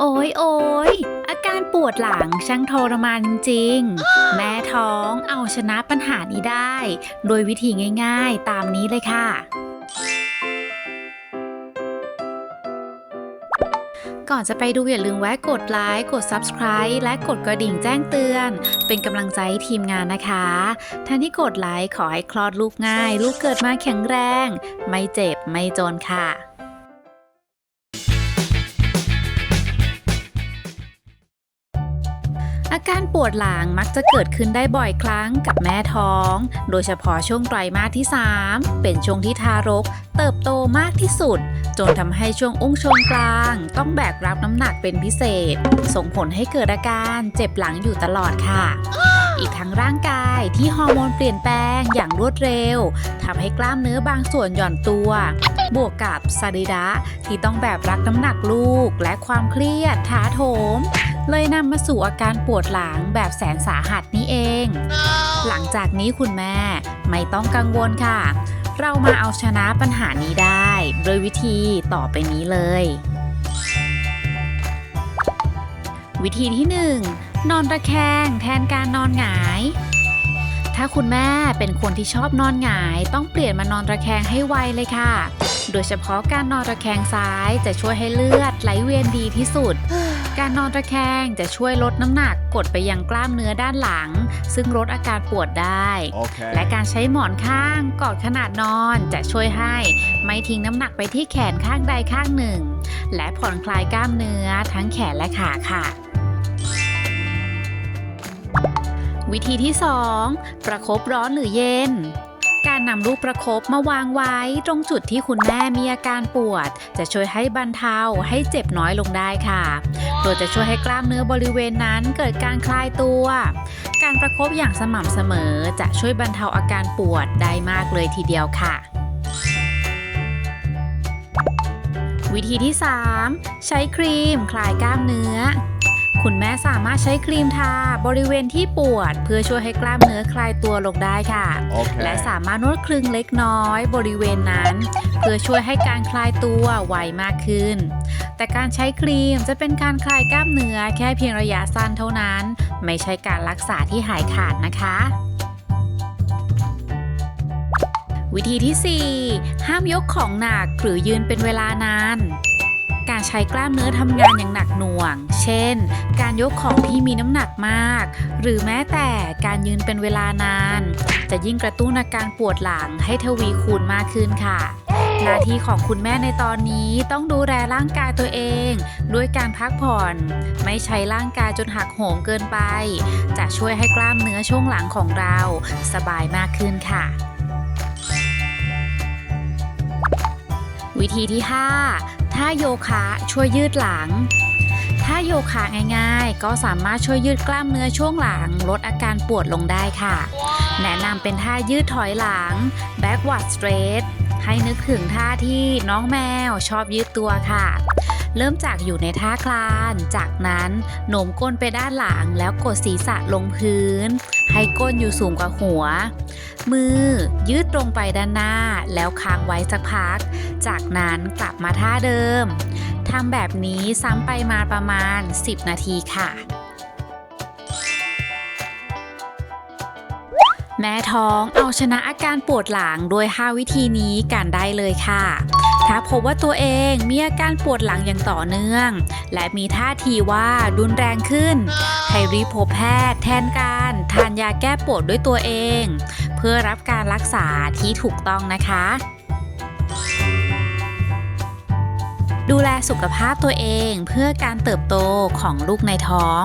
โอ้ยโอ้ยอาการปวดหลังช่างทรมานจริงๆแม่ท้องเอาชนะปัญหานี้ได้ โดยวิธีง่ายๆ ตามนี้เลยค่ะ ก่อนจะไปดูอย่าลืมแวะกดไลค์ กด Subscribe และกดกระดิ่งแจ้งเตือน เป็นกำลังใจให้ทีมงานนะคะ ท่านที่กดไลค์ขอให้คลอดลูกง่าย ลูกเกิดมาแข็งแรง ไม่เจ็บไม่จนค่ะ อาการปวดหลังมักจะเกิดขึ้นได้บ่อยครั้งกับแม่ท้อง โดยเฉพาะช่วงไตรมาสที่ 3 เป็นช่วงที่ทารก เติบโตมากที่สุด จนทำให้ช่วงอุ้งชนกลาง ต้องแบกรับน้ำหนักเป็นพิเศษ ส่งผลให้เกิดอาการเจ็บหลังอยู่ตลอดค่ะ อีกทั้งร่างกายที่ฮอร์โมนเปลี่ยนแปลงอย่างรวดเร็วทำให้กล้ามเนื้อบางส่วนหย่อนตัวบวกกับสรีระที่ต้องแบกรับน้ำหนักลูกและความเครียดถาโถม เลยนำมาสู่อาการปวดหลังแบบแสนสาหัสนี่เอง หลังจากนี้คุณแม่ไม่ต้องกังวลค่ะ เรามาเอาชนะปัญหานี้ได้ โดยวิธีต่อไปนี้เลย วิธีที่ 1 นอนตะแคงแทนการนอนหงายถ้าคุณแม่เป็นคนที่ชอบนอนหงาย ต้องเปลี่ยนมานอนตะแคงให้ไวเลยค่ะ โดยเฉพาะการนอนตะแคงซ้ายจะช่วยให้เลือดไหลเวียนดีที่สุด การนอนตะแคงจะช่วยลดน้ำหนักกดไปยังกล้ามเนื้อด้านหลัง ซึ่งลดอาการปวดได้ Okay. และการใช้หมอนข้างกอดขนาดนอนจะช่วยให้ไม่ทิ้งน้ำหนักไปที่แขนข้างใดข้างหนึ่ง และผ่อนคลายกล้ามเนื้อทั้งแขนและขาค่ะ วิธีที่ 2 ประคบร้อนหรือเย็นการ นำลูกประคบมาวางไว้ตรงจุดที่คุณแม่มีอาการปวด จะช่วยให้บรรเทาให้เจ็บน้อยลงได้ค่ะ โดยจะช่วยให้กล้ามเนื้อบริเวณนั้นเกิดการคลายตัว การประคบอย่างสม่ำเสมอจะช่วยบรรเทาอาการปวดได้มากเลยทีเดียวค่ะวิธีที่ 3 ใช้ครีม คลายกล้ามเนื้อ คุณแม่สามารถใช้ครีมทาบริเวณที่ปวด เพื่อช่วยให้กล้ามเนื้อคลายตัวลงได้ค่ะ Okay. และสามารถนวดคลึงเล็กน้อย บริเวณนั้น เพื่อช่วยให้การคลายตัวไวมากขึ้น แต่การใช้ครีมจะเป็นการคลายกล้ามเนื้อแค่เพียงระยะสั้นเท่านั้น ไม่ใช่การรักษาที่หายขาดนะคะวิธีที่ 4 ห้ามยกของหนักหรือยืนเป็นเวลานาน การใช้กล้ามเนื้อทำงานอย่างหนักหน่วงเช่น การยกของที่มีน้ำหนักมาก หรือแม้แต่การยืนเป็นเวลานาน จะยิ่งกระตุ้นอาการปวดหลังให้ทวีคูณมากขึ้นค่ะหน้าที่ของคุณแม่ในตอนนี้ต้องดูแลร่างกายตัวเอง ด้วยการพักผ่อน ไม่ใช้ร่างกายจนหักโหมเกินไป จะช่วยให้กล้ามเนื้อช่วงหลังของเรา สบายมากขึ้นค่ะ วิธีที่ 5 ท่าโยคะช่วยยืดหลัง ท่าโยคะง่ายๆ ก็สามารถช่วยยืดกล้ามเนื้อช่วงหลัง ลดอาการปวดลงได้ค่ะ แนะนำเป็นท่ายืดถอยหลัง backward stretch) ให้นึกถึงท่าที่น้องแมวชอบยืดตัวค่ะ เริ่มจากอยู่ในท่าคลาน จากนั้นโหนมก้นไปด้านหลังแล้วกดศีรษะลงพื้น ให้ก้นอยู่สูงกว่าหัว มือยืดตรงไปด้านหน้าแล้วค้างไว้สักพัก จากนั้นกลับมาท่าเดิมทำแบบนี้ซ้ำไปมาประมาณ 10 นาทีค่ะ แม่ท้องเอาชนะอาการปวดหลังโดย 5 วิธีนี้กันได้เลยค่ะ ถ้าพบว่าตัวเองมีอาการปวดหลังอย่างต่อเนื่อง และมีท่าทีว่ารุนแรงขึ้น ให้รีบพบแพทย์แทนการทานยาแก้ปวดด้วยตัวเอง เพื่อรับการรักษาที่ถูกต้องนะคะ ดูแลสุขภาพตัวเองเพื่อการเติบโตของลูกในท้อง